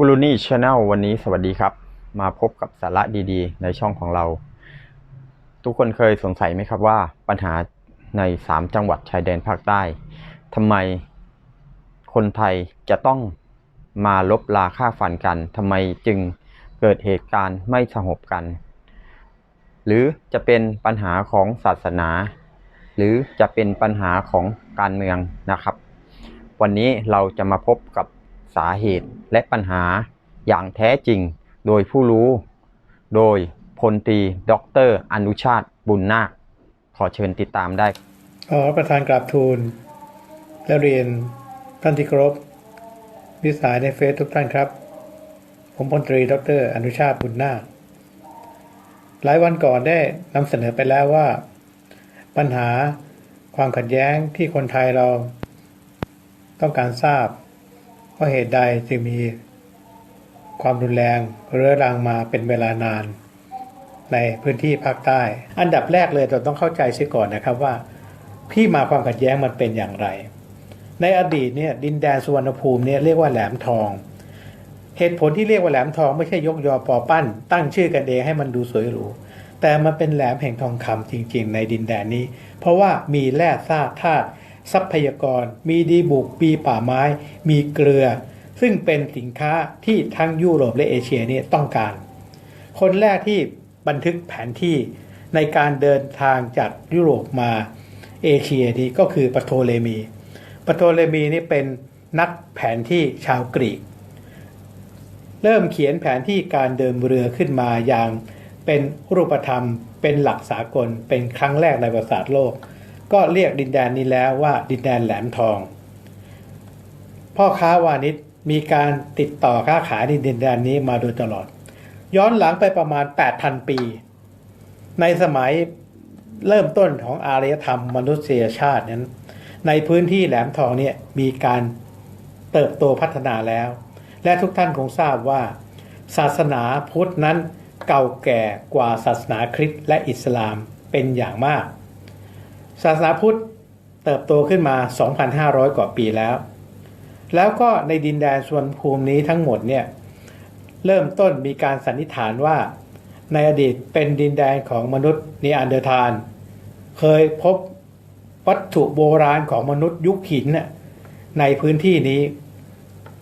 กูรูนี่ชาแนลวันนี้สวัสดีครับ มาพบกับสาระดีๆ ในช่องของเรา ทุกคนเคยสงสัยไหมครับว่าปัญหาใน 3 จังหวัดชายแดนภาคใต้ทำไมคนไทยจะต้องมาลบลาค่าฟันกันทำไมจึงเกิดเหตุการณ์ไม่สงบกัน หรือจะเป็นปัญหาของศาสนา หรือจะเป็นปัญหาของการเมืองนะครับ วันนี้เราจะมาพบกับาเหตุและปัญหาอย่างแท้จริงโดยผู้รู้ โดยพลตรีด็อกเตอร์อนุชาติบุญนาค ขอเชิญติดตามได้ ขอประธานกราบทูลและเรียนท่านที่เคารพวิสายในเฟซทุกท่านครับ ผมพลตรีดรอนุชาติบุญนาค หลายวันก่อนได้นำเสนอไปแล้วว่า ปัญหาความขัดแย้งที่คนไทยเราต้องการทราบ ว่าะเหตุใดจึงมีความรุนแรงเรื้อรังมาเป็นเวลานาน ในพื้นที่ภาคใต้ อันดับแรกเลยเราต้องเข้าใจเสียก่อนนะครับว่า ที่มาความขัดแย้งมันเป็นอย่างไร ในอดีตเนี่ยดินแดนสุวรรณภูมิเนี่ยเรียกว่าแหลมทอง เหตุผลที่เรียกว่าแหลมทองไม่ใช่ยกยอปอปั้น ตั้งชื่อกันเองให้มันดูสวยหรูแต่มันเป็นแหลมแห่งทองคำจริง ๆ ในดินแดนนี้ เพราะว่ามีแร่ธาตุธาตุ ทรัพยากร มีดีบุกมีป่าไม้ มีเกลือ ซึ่งเป็นสินค้าที่ทั้งยุโรปและเอเชียนี่ต้องการ คนแรกที่บันทึกแผนที่ในการเดินทางจากยุโรปมาเอเชียนี่ก็คือปโทเลมีปโทเลมีนี่เป็นนักแผนที่ชาวกรีก เริ่มเขียนแผนที่การเดินเรือขึ้นมาอย่างเป็นรูปธรรม เป็นหลักสากล เป็นครั้งแรกในประวัติศาสตร์โลก ก็เรียกดินแดนนี้แล้วว่าดินแดนแหลมทอง พ่อค้าวานิชมีการติดต่อค้าขายในดินแดนนี้มาโดยตลอด ย้อนหลังไปประมาณ 8,000 ปี ในสมัยเริ่มต้นของอารยธรรมมนุษยชาตินั้น ในพื้นที่แหลมทองเนี่ยมีการเติบโตพัฒนาแล้ว และทุกท่านคงทราบว่า ศาสนาพุทธนั้นเก่าแก่กว่าศาสนาคริสต์และอิสลามเป็นอย่างมาก ศาสนาพุทธเติบโตขึ้นมา 2,500 กว่าปีแล้ว แล้วก็ในดินแดนส่วนภูมินี้ทั้งหมดเนี่ยเริ่มต้นมีการสันนิษฐานว่า ในอดีตเป็นดินแดนของมนุษย์นีอันเดอร์ธาน เคยพบวัตถุโบราณของมนุษย์ยุคหินน่ในพื้นที่นี้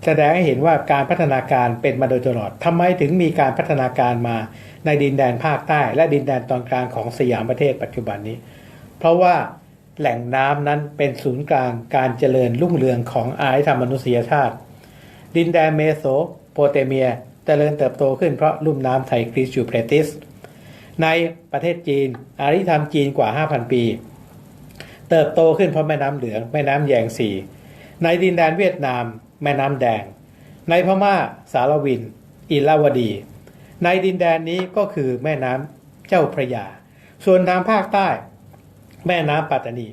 แสดงให้เห็นว่าการพัฒนาการเป็นมาโดยตลอดทำไมถึงมีการพัฒนาการมาในดินแดนภาคใต้ และดินแดนตอนกลางของสยามประเทศปัจจุบันนี้ เพราะว่าแหล่งน้ำนั้นเป็นศูนย์กลางการเจริญรุ่งเรืองของอารยธรรมมนุษยชาติ ดินแดนเมโสโปเตเมียเจริญเติบโตขึ้นเพราะลุ่มน้ำไทกรีสยูเพรติส ในประเทศจีน อารยธรรมจีนกว่า 5,000 ปี เติบโตขึ้นเพราะแม่น้ำเหลือง แม่น้ำแยงสี ในดินแดนเวียดนาม แม่น้ำแดง ในพม่าสารวิน อิลาวดี ในดินแดนนี้ก็คือแม่น้ำเจ้าพระยา ส่วนทางภาคใต้ แม่น้ำปัตตานี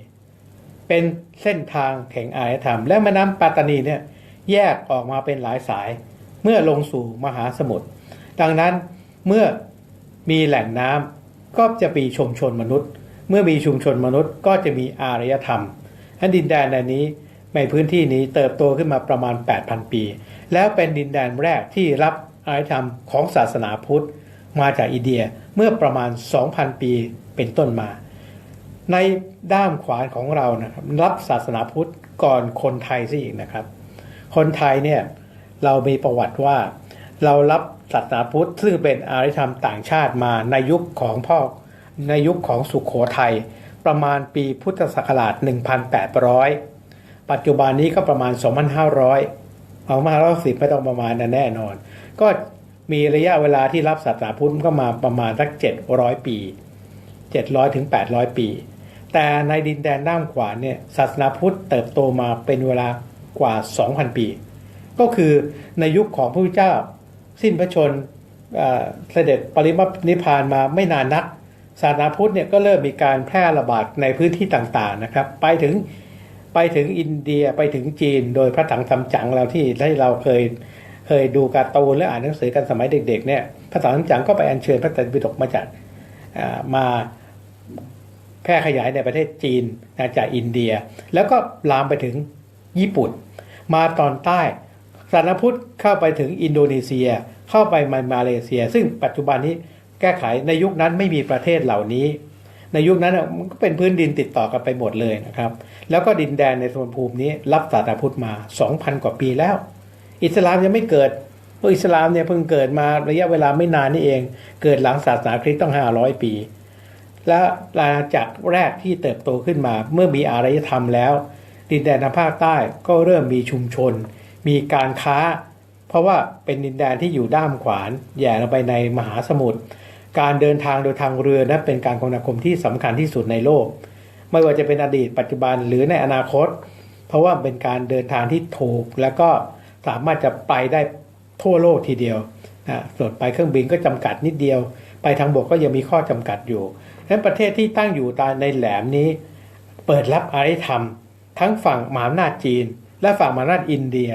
เป็นเส้นทางแห่งอารยธรรม และแม่น้ำปัตตานีเนี่ยแยกออกมาเป็นหลายสายเมื่อลงสู่มหาสมุทรดังนั้นเมื่อมีแหล่งน้ำก็จะมีชุมชนมนุษย์ เมื่อมีชุมชนมนุษย์ก็จะมีอารยธรรมอันดินแดนในนี้ในพื้นที่นี้เติบโตขึ้นมาประมาณ 8,000 ปี แล้วเป็นดินแดนแรกที่รับอารยธรรมของศาสนาพุทธมาจากอินเดียเมื่อประมาณ 2,000 ปีเป็นต้นมา ในด้ามขวานของเรานะครับรับศาสนาพุทธก่อนคนไทยซะอีกนะครับ คนไทยเนี่ยเรามีประวัติว่าเรารับศาสนาพุทธซึ่งเป็นอารยธรรมต่างชาติมาในยุคของพ่อในยุคของสุขโขทัยประมาณปีพุทธศักราช 1,800 ปัจจุบันนี้ก็ประมาณ 2,500 เอามาเราสิบไม่ต้องประมาณนะแน่นอน ก็มีระยะเวลาที่รับศาสนาพุทธก็มาประมาณสัก 700 ปี 700ถึง800 ปี แต่ในดินแดนด้ามขวาเนี่ยศาสนาพุทธเติบโตมาเป็นเวลากว่า 2,000 ปี ก็คือในยุคของพระพุทธเจ้า สิ้นพระชนเอ่อเสด็จปรินิพพานมาไม่นานนักศาสนาพุทธเนี่ยก็เริ่มมีการแพร่ระบาดในพื้นที่ต่างๆนะครับ ไปถึงไปถึงอินเดียไปถึงจีน โดยพระถังซัมจั๋งเราที่ที่เราเคยเคยดูการ์ตูนและอ่านหนังสือกันสมัยเด็กๆเนี่ยพระถังซัมจั๋งก็ไปอัญเชิญพระไตรปิฎกมาจากมา แพร่ขยายในประเทศจีนจากอินเดีย แล้วก็ลามไปถึงญี่ปุ่น มาตอนใต้ศาสนาพุทธเข้าไปถึงอินโดนีเซีย เข้าไปมามาเลเซีย ซึ่งปัจจุบันนี้แก้ไขในยุคนั้นไม่มีประเทศเหล่านี้ ในยุคนั้นมันก็เป็นพื้นดินติดต่อกันไปหมดเลยนะครับ แล้วก็ดินแดนในโซนภูมินี้รับศาสนาพุทธมา 2,000 กว่าปีแล้ว อิสลามยังไม่เกิดเพราะอิสลามเนี่ยเพิ่งเกิดมาระยะเวลาไม่นานนี่เอง เกิดหลังศาสนาคริสต์ต้อง 500 ปี และอาณาจักรแรกที่เติบโตขึ้นมา เมื่อมีอารยธรรมแล้ว ดินแดนทางภาคใต้ก็เริ่มมีชุมชน มีการค้า เพราะว่าเป็นดินแดนที่อยู่ด้ามขวานแย่ลงไปในมหาสมุทรการเดินทางโดยทางเรือนั้นเป็นการคมนาคมที่สำคัญที่สุดในโลก ไม่ว่าจะเป็นอดีตปัจจุบันหรือในอนาคต เพราะว่าเป็นการเดินทางที่ถูก แล้วก็สามารถจะไปได้ทั่วโลกทีเดียวนะส่วนไปเครื่องบินก็จำกัดนิดเดียว ไปทางบกก็ยังมีข้อจำกัดอยู่ นั้นประเทศที่ตั้งอยู่ตาในแหลมนี้ เปิดรับอารยธรรม ทั้งฝั่งมหาอำนาจจีน และฝั่งมหาอำนาจอินเดีย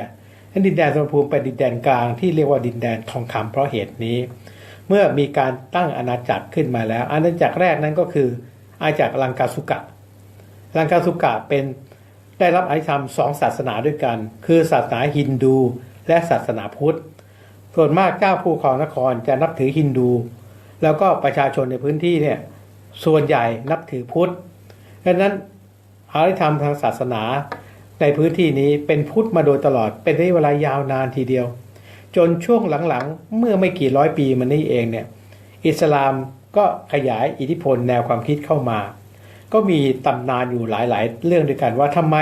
นั้นดินแดนสมภูมิเป็นดินแดนกลางที่เรียกว่าดินแดนทองคำเพราะเหตุนี้ เมื่อมีการตั้งอาณาจักรขึ้นมาแล้ว อาณาจักรแรกนั้นก็คืออาณาจักรลังกาสุกะลังกาสุกะเป็นได้รับอารยธรรมสองศาสนาด้วยกัน คือศาสนาฮินดูและศาสนาพุทธ ส่วนมากเจ้าผู้ครองนครจะนับถือฮินดู แล้วก็ประชาชนในพื้นที่เนี่ย ส่วนใหญ่นับถือพุทธดังนั้นอารยธรรมทางศาสนาในพื้นที่นี้เป็นพุทธมาโดยตลอดเป็นระยะเวลายาวนานทีเดียว จนช่วงหลังๆ เมื่อไม่กี่ร้อยปีมานี้เองเนี่ยอิสลามก็ขยายอิทธิพลแนวความคิดเข้ามา ก็มีตำนานอยู่หลายๆ เรื่องด้วยกันว่าทำไม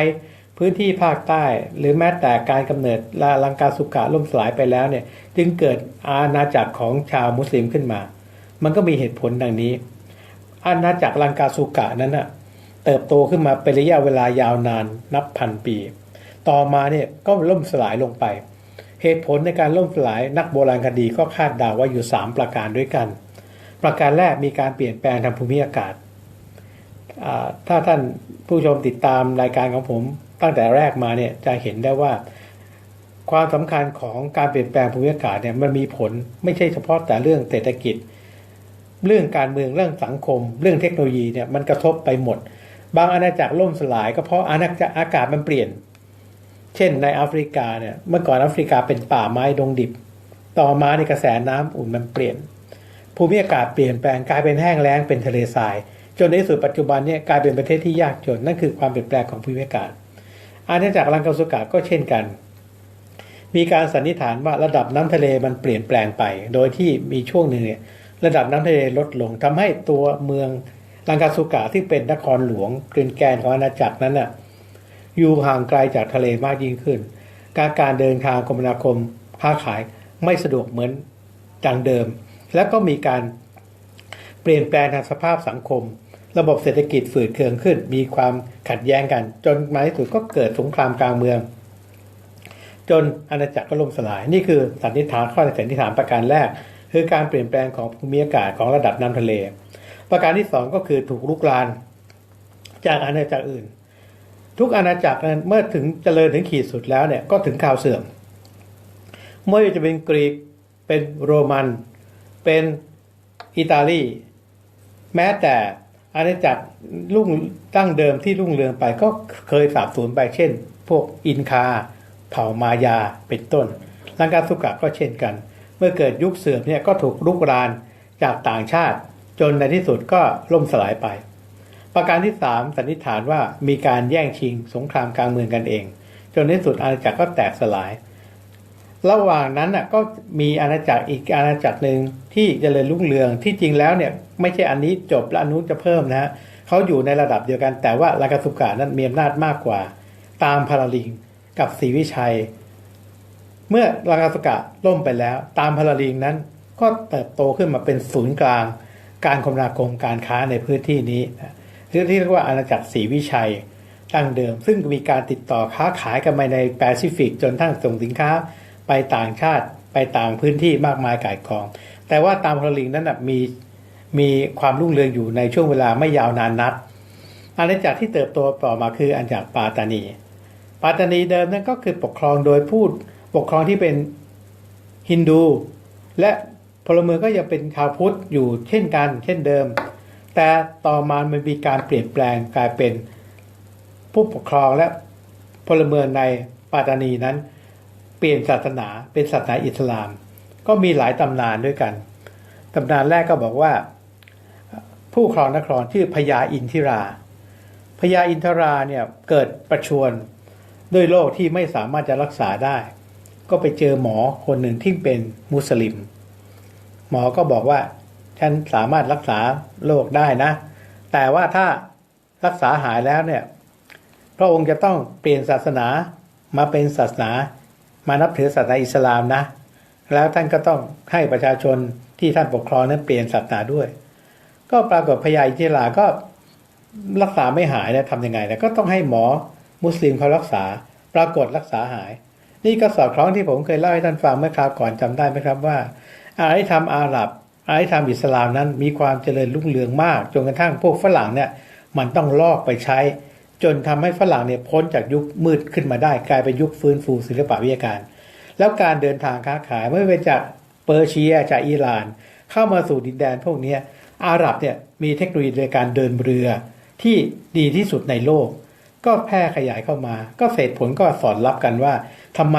พื้นที่ภาคใต้ หรือแม้แต่การกำเนิดลาลังกาสุกะล่มสลายไปแล้วเนี่ยจึงเกิดอาณาจักรของชาวมุสลิมขึ้นมา มันก็มีเหตุผลดังนี้ อาณาจักรลังกาสุกะนั้นน่ะเติบโตขึ้นมาเป็นระยะเวลายาวนานนับพันปี ต่อมาเนี่ยก็ล่มสลายลงไป เหตุผลในการล่มสลายนักโบราณคดีก็คาดเดาว่าอยู่ 3 ประการด้วยกัน ประการแรกมีการเปลี่ยนแปลงทางภูมิอากาศ ถ้าท่านผู้ชมติดตามรายการของผมตั้งแต่แรกมาเนี่ยจะเห็นได้ว่าความสำคัญของการเปลี่ยนแปลงภูมิอากาศเนี่ยมันมีผลไม่ใช่เฉพาะแต่เรื่องเศรษฐกิจ เรื่องการเมืองเรื่องสังคม เรื่องเทคโนโลยีเนี่ยมันกระทบไปหมด บางอาณาจักรล่มสลายก็เพราะอาณาจักรอากาศมันเปลี่ยน เช่นในแอฟริกาเนี่ยเมื่อก่อนแอฟริกาเป็นป่าไม้ดงดิบ ต่อมาในกระแสน้ำอุ่นมันเปลี่ยน ภูมิอากาศเปลี่ยนแปลงกลายเป็นแห้งแล้งเป็นทะเลทราย จนในสุดปัจจุบันเนี่ยกลายเป็นประเทศที่ยากจนนั่นคือความเปลี่ยนแปลงของภูมิอากาศ อาณาจักรลังกาสุกะก็เช่นกันมีการสันนิษฐานว่าระดับน้ำทะเลมันเปลี่ยนแปลงไป โดยที่มีช่วงหนึ่งเนี่ย ระดับน้ำทะเลลดลงทำให้ตัวเมืองลังกาสุกะที่เป็นนครหลวงกลืนแกนของอาณาจักรนั้นน่ะอยู่ห่างไกลจากทะเลมากยิ่งขึ้น การการเดินทางคมนาคมค้าขายไม่สะดวกเหมือนดังเดิม แล้วก็มีการเปลี่ยนแปลงทางสภาพสังคม ระบบเศรษฐกิจฝืดเคืองขึ้น มีความขัดแย้งกัน จนมาที่สุดก็เกิดสงครามกลางเมือง จนอาณาจักรก็ล่มสลายนี่คือสันนิษฐานข้อสันนิษฐานประการแรก คือการเปลี่ยนแปลงของภูมิอากาศของระดับน้ำทะเล ประการที่สองก็คือถูกลุกลานจากอาณาจักรอื่น ทุกอาณาจักรนั้นเมื่อถึงเจริญถึงขีดสุดแล้วเนี่ยก็ถึงข่าวเสื่อมไม่ว่าจะเป็นกรีกเป็นโรมัน เป็นอิตาลี แม้แต่อาณาจักรรุ่งตั้งเดิมที่รุ่งเรืองไปก็เคยสาบสูญไปเช่น พวกอินคา เผ่ามายาเป็นต้นลังกาสุกะก็เช่นกัน เมื่อเกิดยุคเสื่อมเนี่ยก็ถูกลุกรานจากต่างชาติ จนในที่สุดก็ล่มสลายไป ประการที่สามสันนิษฐานว่ามีการแย่งชิงสงครามกลางเมืองกันเอง จนในที่สุดอาณาจักรก็แตกสลาย ระหว่างนั้นน่ะก็มีอาณาจักรอีกอาณาจักรหนึ่งที่เจริญรุ่งเรืองที่จริงแล้วเนี่ยไม่ใช่อันนี้จบและอันนู้นจะเพิ่มนะฮะเขาอยู่ในระดับเดียวกันแต่ว่าลากาสุกะนั้นมีอำนาจมากกว่า ตามพาราลิงกับศรีวิชัย เมื่อลากาสกะล่มไปแล้ว ตามพาราลิงนั้นก็เติบโตขึ้นมาเป็นศูนย์กลาง การคมนาคมการค้าในพื้นที่นี้นะที่เรียกว่าอาณาจักรศรีวิชัยตั้งเดิม ซึ่งมีการติดต่อค้าขายกันมาในแปซิฟิก จนทั้งส่งสินค้าไปต่างชาติไปต่างพื้นที่มากมายก่ายกอง แต่ว่าตามพลลิงนั้นนะมีมีความรุ่งเรืองอยู่ในช่วงเวลาไม่ยาวนานนักอาณาจักรที่เติบโตต่อมาคืออาณาจักรปาตานี ปาตานีเดิมนั้นก็คือปกครองโดยผู้ ปกครองที่เป็นฮินดู และพลเมืองก็ยังเป็นชาวพุทธอยู่เช่นกัน เช่นเดิม แต่ต่อมามันมีการเปลี่ยนแปลงกลายเป็นผู้ปกครองและพลเมืองในปาตานีนั้น เปลี่ยนศาสนาเป็นศาสนาอิสลาม ก็มีหลายตำนานด้วยกันตำนานแรกก็บอกว่า ผู้ครองนครชื่อพญาอินทิราพญาอินทราเนี่ยเกิดประชวรด้วยโรคที่ไม่สามารถจะรักษาได้ ก็ไปเจอหมอคนหนึ่งที่เป็นมุสลิม หมอก็บอกว่า ฉันสามารถรักษาโรคได้นะ แต่ว่าถ้ารักษาหายแล้วเนี่ย พระองค์จะต้องเปลี่ยนศาสนามาเป็นศาสนา มานับถือศาสนาอิสลามนะ แล้วท่านก็ต้องให้ประชาชนที่ท่านปกครองนั้นเปลี่ยนศาสนาด้วย ก็ปรากฏพญาอินทิราก็รักษาไม่หายนี่ยทำยังไงนี่ยก็ต้องให้หมอมุสลิมเขารักษา ปรากฏรักษาหาย นี่ก็สอดคล้องที่ผมเคยเล่าให้ท่านฟังเมื่อคราวก่อนจำได้ไหมครับว่าอารยธรรมอาหรับอารยธรรมอิสลามนั้นมีความเจริญรุ่งเรืองมากจนกระทั่งพวกฝรั่งเนี่ยมันต้องลอกไปใช้ จนทำให้ฝรั่งเนี่ยพ้นจากยุคมืดขึ้นมาได้ กลายเป็นยุคฟื้นฟูศิลปวิทยาการ แล้วการเดินทางค้าขายไม่ว่าเป็นจากเปอร์เซียจากอิหร่าน เข้ามาสู่ดินแดนพวกนี้อาหรับเนี่ยมีเทคโนโลยีในการเดินเรือที่ดีที่สุดในโลก ก็แพร่ขยายเข้ามา ก็เศษผลก็สอดรับกันว่าทำไม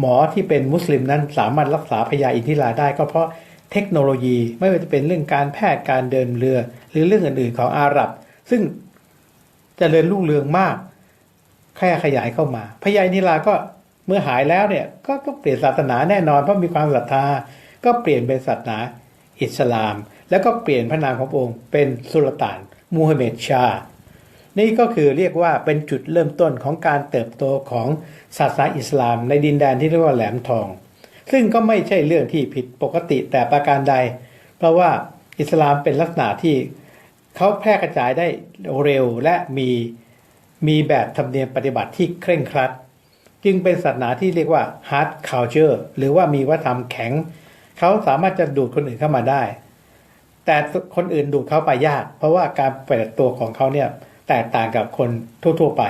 หมอที่เป็นมุสลิมนั้นสามารถรักษาพยาอินทิราได้ก็เพราะเทคโนโลยีไม่ว่าจะเป็นเรื่องการแพทย์การเดินเรือ หรือเรื่องอื่นๆของอาหรับ ซึ่งจเจริญรุ่งเรืองมากแค่ขยายเข้ามาพญาอินทิราก็เมื่อหายแล้วเนี่ยก็ต้องเปลี่ยนศาสนาแน่นอนเพราะมีความศรัทธา ก็เปลี่ยนเป็นศาสนาอิสลาม แล้วก็เปลี่ยนพระนามขององค์ เป็นสุลต่านมูฮัมหม็ดชา นี่ก็คือเรียกว่าเป็นจุดเริ่มต้นของการเติบโตของศาสนาอิสลาม ในดินแดนที่เรียกว่าแหลมทอง ซึ่งก็ไม่ใช่เรื่องที่ผิดปกติแต่ประการใด เพราะว่าอิสลามเป็นลักษณะที่เขาแพร่กระจายได้เร็วและมีมีแบบธรรมเนียมปฏิบัติที่เคร่งครัด จึงเป็นศาสนาที่เรียกว่า hard culture หรือว่ามีวัฒนธรรมแข็ง เขาสามารถจะดูดคนอื่นเข้ามาได้ แต่คนอื่นดูดเขาไปยาก เพราะว่าการปฏิบัติตัวของเขาเนี่ย แตกต่างกับคนทั่ว ๆ ไป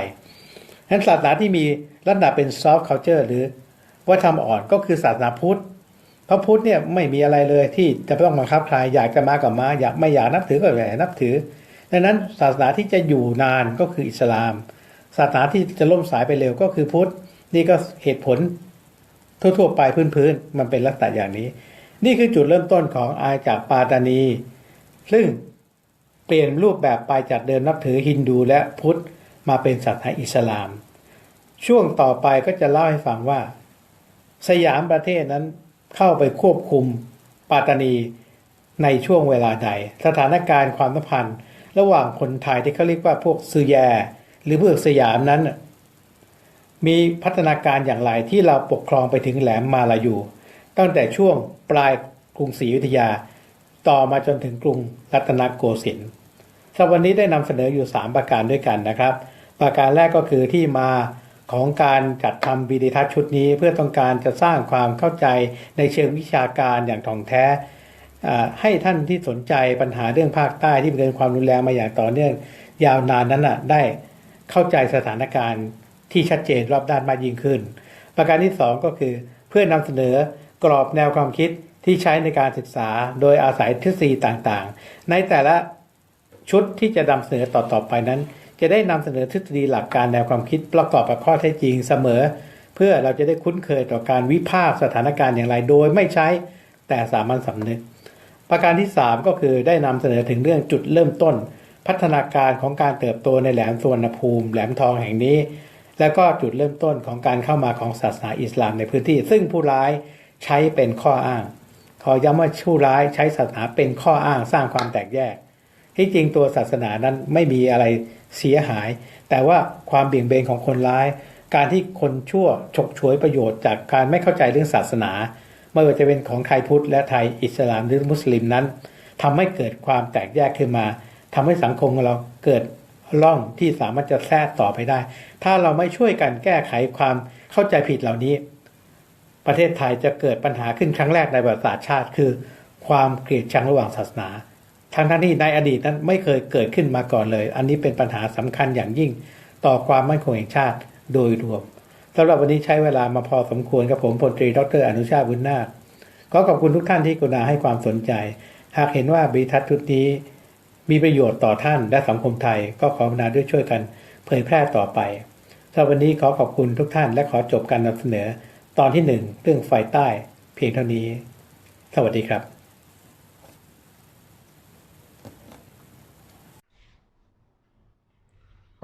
ฉะนั้นศาสนาที่มีลักษณะเป็น soft culture หรือวัฒนธรรมอ่อนก็คือศาสนาพุทธเพราะพุทธเนี่ยไม่มีอะไรเลยที่จะต้องบังคับใครอยากจะมากับมาอยากไม่อยากนับถือก็อย่านับถือดังนั้นศาสนาที่จะอยู่นานก็คืออิสลาม ศาสนาที่จะล่มสายไปเร็วก็คือพุทธนี่ก็เหตุผลทั่วๆไปพื้นๆมันเป็นลักษณะอย่างนี้ นี่คือจุดเริ่มต้นของอาจากปาตานี ซึ่ง เปลี่ยนรูปแบบไปจากเดิมนับถือฮินดูและพุทธมาเป็นศาสนาอิสลาม ช่วงต่อไปก็จะเล่าให้ฟังว่า สยามประเทศนั้นเข้าไปควบคุมปาตานีในช่วงเวลาใด สถานการณ์ความสัมพันธ์ ระหว่างคนไทยที่เขาเรียกว่าพวกซือแย หรือพวกสยามนั้น มีพัฒนาการอย่างไรที่เราปกครองไปถึงแหลมมาลายู ตั้งแต่ช่วงปลายกรุงศรีอยุธยา ต่อมาจนถึงกรุงรัตนโกสินทร์สวันนี้ได้นำเสนออยู่ 3 ประการด้วยกันนะครับ ประการแรกก็คือที่มาของการจัดทำวิดีทัศน์ชุดนี้ เพื่อต้องการจะสร้างความเข้าใจในเชิงวิชาการอย่างถ่องแท้ ให้ท่านที่สนใจปัญหาเรื่องภาคใต้ที่เป็นความรุนแรงมาอย่างต่อเนื่องยาวนานนั้นน่ะได้เข้าใจสถานการณ์ที่ชัดเจนรอบด้านมากยิ่งขึ้น ประการที่ 2 ก็คือเพื่อนำเสนอกรอบแนวความคิด ที่ใช้ในการศึกษาโดยอาศัยทฤษฎีต่างๆ ในแต่ละชุดที่จะนำเสนอต่อๆไปนั้น จะได้นำเสนอทฤษฎีหลักการแนวความคิดประกอบกับข้อเท็จจริงเสมอ เพื่อเราจะได้คุ้นเคยต่อการวิพากษ์สถานการณ์อย่างไร โดยไม่ใช้แต่สามัญสำนึก ประการที่ 3 ก็คือได้นำเสนอถึงเรื่องจุดเริ่มต้น พัฒนาการของการเติบโตในแหลมสุวรรณภูมิ แหลมทองแห่งนี้ แล้วก็จุดเริ่มต้นของการเข้ามาของศาสนาอิสลามในพื้นที่ ซึ่งผู้ร้ายใช้เป็นข้ออ้าง ขอย้ำว่าผู้ร้ายใช้ศาสนาเป็นข้ออ้างสร้างความแตกแยก ที่จริงตัวศาสนานั้นไม่มีอะไรเสียหาย แต่ว่าความเบี่ยงเบนของคนร้าย การที่คนชั่วฉกฉวยประโยชน์จากการไม่เข้าใจเรื่องศาสนา ไม่ว่าจะเป็นของไทยพุทธและไทยอิสลามหรือมุสลิมนั้นทำให้เกิดความแตกแยกขึ้นมาทำให้สังคมของเราเกิดร่องที่สามารถจะแทรกต่อไปได้ ถ้าเราไม่ช่วยกันแก้ไขความเข้าใจผิดเหล่านี้ ประเทศไทยจะเกิดปัญหาขึ้นครั้งแรกในประวัติศาสตร์ชาติ คือ ความเกลียดชังระหว่างศาสนาทั้งทั้งที่ในอดีตนั้นไม่เคยเกิดขึ้นมาก่อนเลย อันนี้เป็นปัญหาสำคัญอย่างยิ่งต่อความมั่นคงแห่งชาติโดยรวมสำหรับวันนี้ใช้เวลามาพอสมควรกับผมพลตรีดรอนุชาบุญนาคขอขอบคุณทุกท่านที่กรุณาให้ความสนใจ หากเห็นว่าบริทัศน์ชุดนี้ มีประโยชน์ต่อท่านและสังคมไทย ก็ขอพนาด้วยช่วยกัน เผยแพร่ต่อไปสำหรับวันนี้ขอขอบคุณทุกท่านและขอจบการนำเสนอ ตอนที่หนึ่งเรื่องไฟใต้เพียงเท่านี้ สวัสดีครับ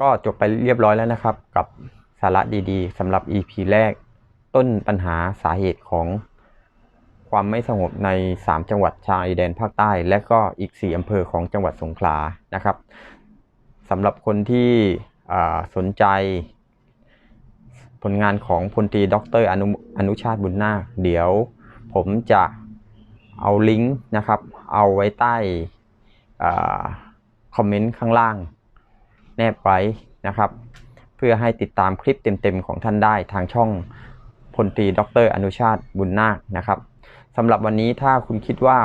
ก็จบไปเรียบร้อยแล้วนะครับ กับสาระดีๆสำหรับ EP แรก ต้นปัญหาสาเหตุของความไม่สงบใน 3 จังหวัดชายแดนภาคใต้ และก็อีก 4 อำเภอของจังหวัดสงขลานะครับสำหรับคนที่สนใจ ผลงานของพลตรีดรอนุอนุชาติบุญนาคเดี๋ยวผมจะเอาลิงก์นะครับ เอาไว้ใต้คอมเมนต์ข้างล่าง แนบไว้นะครับ เพื่อให้ติดตามคลิปเต็มๆของท่านได้ทางช่องพลตรีด็อกเตอร์อนุชาติบุญนาคนะครับสำหรับวันนี้ถ้าคุณคิดว่า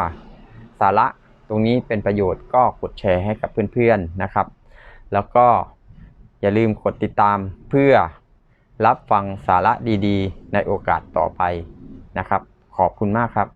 สาระตรงนี้เป็นประโยชน์ก็กดแชร์ให้กับเพื่อนๆนะครับ แล้วก็อย่าลืมกดติดตามเพื่อ รับฟังสาระดีๆ ในโอกาสต่อไปนะครับ ขอบคุณมากครับ